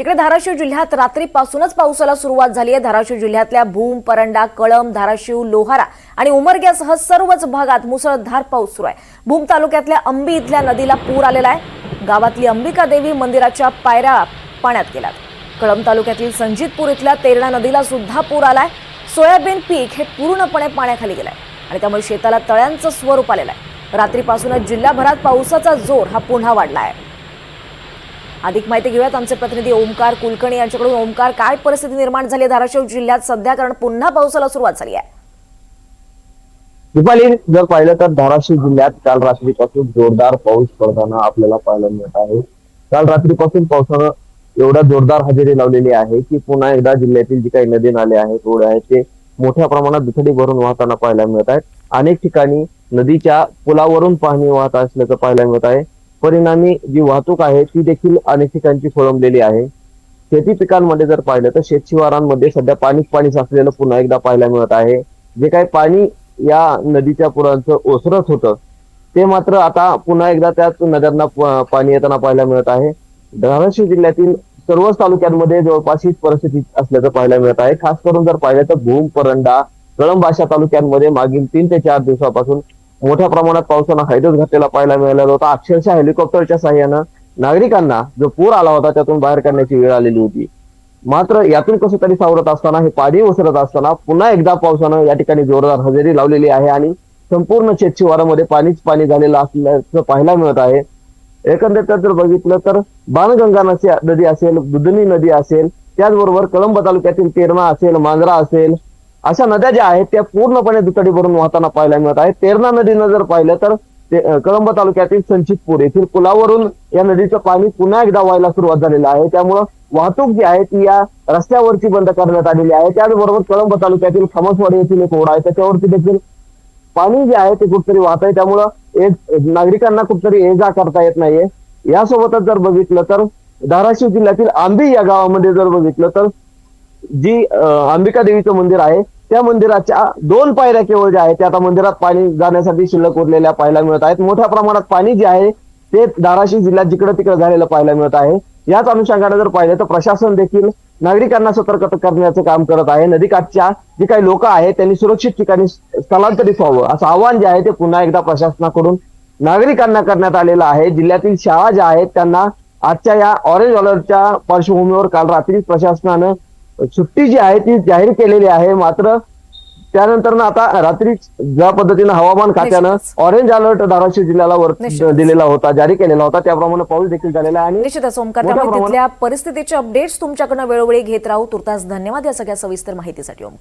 तिकडे धाराशिव जिल्ह्यात रात्रीपासूनच पावसाला सुरुवात झाली आहे. धाराशिव जिल्ह्यातल्या भूम परंडा कळम धाराशिव लोहारा आणि उमरग्यासह सर्वच भागात मुसळधार पाऊस सुरू आहे. भूम तालुक्यातल्या अंबी इथल्या नदीला पूर आलेला आहे. गावातली अंबिका देवी मंदिराच्या पायऱ्या पाण्यात गेल्यात. कळम तालुक्यातील संजितपूर इथल्या तेरणा नदीला सुद्धा पूर आलाय. सोयाबीन पीक हे पूर्णपणे पाण्याखाली गेलंय आणि त्यामुळे शेताला तळ्यांचं स्वरूप आलेलं आहे. रात्रीपासूनच जिल्ह्याभरात पावसाचा जोर हा पुन्हा वाढला आहे अधिक माहिती घेऊयात. आमचे प्रतिनिधी ओमकार कुलकर्णी यांच्याकडून. ओमकार काय परिस्थिती निर्माण झाली धाराशिव जिल्ह्यात सध्या? कारण पुन्हा पावसाला सुरुवात झाली आहे. दीपाली जर पाहिलं तर धाराशिव जिल्ह्यात काल रात्रीपासून जोरदार पाऊस पडताना आपल्याला पाहायला मिळत आहे. काल रात्रीपासून पावसानं एवढा जोरदार हजेरी लावलेली आहे की पुन्हा एकदा जिल्ह्यातील जी काही नदी नाले आहेत रोड आहेत ते मोठ्या प्रमाणात दुथडी भरून वाहताना पाहायला मिळत आहेत. अनेक ठिकाणी नदीच्या पुलावरून पाणी वाहत असल्याचं पाहायला मिळत आहे. परिणामी जी वाहतूक आहे ती देखील अनेक ठिकाणची खोळंबलेली आहे. शेती पिकांमध्ये जर पाहिलं तर शेतशिवारांमध्ये सध्या पाणीच पाणी साचलेलं पुन्हा एकदा पाहायला मिळत आहे. जे काही पाणी या नदीच्या पुरांचं ओसरत होतं ते मात्र आता पुन्हा एकदा त्याच नद्यांना पाणी येताना पाहायला मिळत आहे. धाराशिव जिल्ह्यातील सर्वच तालुक्यांमध्ये जवळपास हीच परिस्थिती असल्याचं पाहायला मिळत आहे. खास करून जर पाहिलं तर भूम परंडा कळंब अशा तालुक्यांमध्ये मागील तीन ते चार दिवसापासून मोठ्या प्रमाणात पावसानं हैदच घातलेला पाहायला मिळालेला होता. अक्षरशः हेलिकॉप्टरच्या सहाय्यानं नागरिकांना जो पूर आला होता त्यातून बाहेर काढण्याची वेळ आलेली होती. मात्र यातून कसं तरी सावरत असताना हे पाणी ओसरत असताना पुन्हा एकदा पावसानं या ठिकाणी जोरदार हजेरी लावलेली आहे आणि संपूर्ण शेतशिवारामध्ये पाणीच पाणी झालेलं असल्याचं पाहायला मिळत आहे. एकंदरीत जर बघितलं तर बाणगंगा नदी असेल दुधनी नदी असेल त्याचबरोबर कळंब तालुक्यातील तेरणा असेल मांजरा असेल अशा नद्या ज्या आहेत त्या पूर्णपणे दुतडी भरून वाहताना पाहायला मिळत आहे तेरणा नदीनं जर पाहिलं तर कळंब तालुक्यातील संचितपूर येथील पुलावरून या नदीचं पाणी पुन्हा एकदा व्हायला सुरुवात झालेलं आहे. त्यामुळं वाहतूक जी आहे ती या रस्त्यावरची बंद करण्यात आलेली आहे. त्याचबरोबर कळंब तालुक्यातील खमसवाडी येथील एक ओढा आहे. त्याच्यावरती देखील पाणी जे आहे ते कुठतरी वाहत आहे. त्यामुळं एक नागरिकांना कुठतरी ये जा करता येत नाहीये. यासोबतच जर बघितलं तर धाराशिव जिल्ह्यातील आंबी या गावामध्ये जर बघितलं तर जी अंबिका देवीचं मंदिर आहे त्या मंदिराच्या दोन पायऱ्या केवळ ज्या आहेत त्या आता मंदिरात पाणी जाण्यासाठी शिल्लक उरलेल्या पाहायला मिळत आहेत. मोठ्या प्रमाणात पाणी जे आहे ते धाराशिव जिल्ह्यात जिकडे तिकडे झालेलं पाहायला मिळत आहे. याच अनुषंगाने जर पाहिलं तर प्रशासन देखील नागरिकांना सतर्क करण्याचं काम करत आहे. नदीकाठच्या जे काही लोक आहेत त्यांनी सुरक्षित ठिकाणी स्थलांतरित व्हावं असं आव्हान जे आहे ते पुन्हा एकदा प्रशासनाकडून नागरिकांना करण्यात आलेलं आहे. जिल्ह्यातील शाळा ज्या आहेत त्यांना आजच्या या ऑरेंज अलर्टच्या पार्श्वभूमीवर काल रात्री प्रशासनानं सुट्टी जी आहे ती जाहीर केलेली आहे. मात्र त्यानंतर ना आता रात्री ज्या पद्धतीनं हवामान खात्यानं. ऑरेंज अलर्ट धाराशिव जिल्ह्याला वर. दिलेला होता जारी केलेला होता. त्याप्रमाणे पाऊस देखील झालेला आहे आणि निश्चितच ओमकार. त्यामुळे तिथल्या परिस्थितीचे अपडेट्स तुमच्याकडनं वेळोवेळी घेत राहू. तुर्तास धन्यवाद या सगळ्या सविस्तर माहितीसाठी ओमकार.